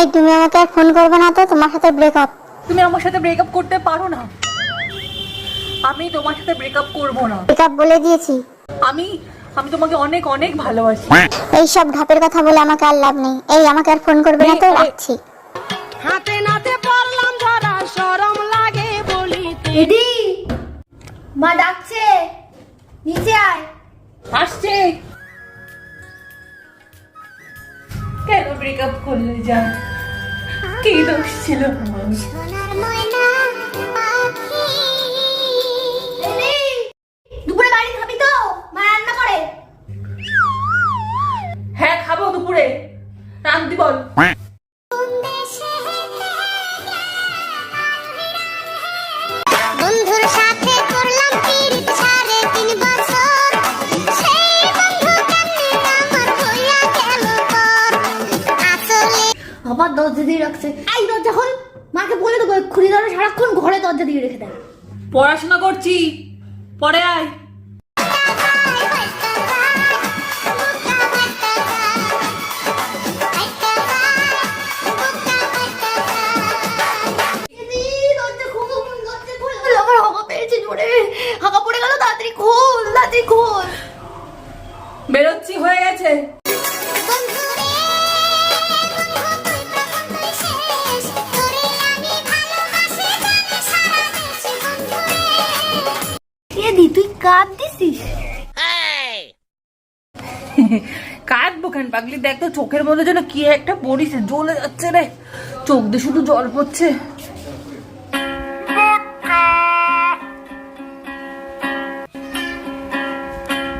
এই তুমি আমাকে আর ফোন করবে না তো তোমার সাথে ব্রেকআপ তুমি আমার সাথে ব্রেকআপ করতে পারো না। আমি তোমার সাথে ব্রেকআপ করব না। ব্রেকআপ বলে দিয়েছি। আমি আমি তোমাকে অনেক অনেক ভালোবাসি। এই সব ঢাপের কথা বলে আমাকে আর লাভ নেই। এই আমাকে আর ফোন করবে না তো রাখছি। হাতে নাতে পড়লাম ধরা সরম লাগে বলি এদি মা ডাকছে। নিচে আয়। আসছে। ব্রেকআপ করলে যা। কি দোষ ছিল দুপুরে বাড়ি খাবি তো? মা রান্না করে। হ্যাঁ খাব দুপুরে। রান্তি বল আবার দরজা দিয়ে রাখছে। এই দরজা খোল। মাকে বলে দেবো খুলি ধরে সারাক্ষণ ঘরে দরজা দিয়ে রেখে দেয় পড়াশোনা করছি। পরে আয়। পড়ে গেল তাড়াতাড়ি খোল তাড়াতাড়ি খোল। বেরোচ্ছি হয়ে গেছে। কাঁদ দিছিস কাঁদবো কেন পাগলি? দেখ তো চোখের মধ্যে যেন কি একটা পড়িছে জ্বলে যাচ্ছে রে। চোখ দিয়ে শুধু জল পড়ছে।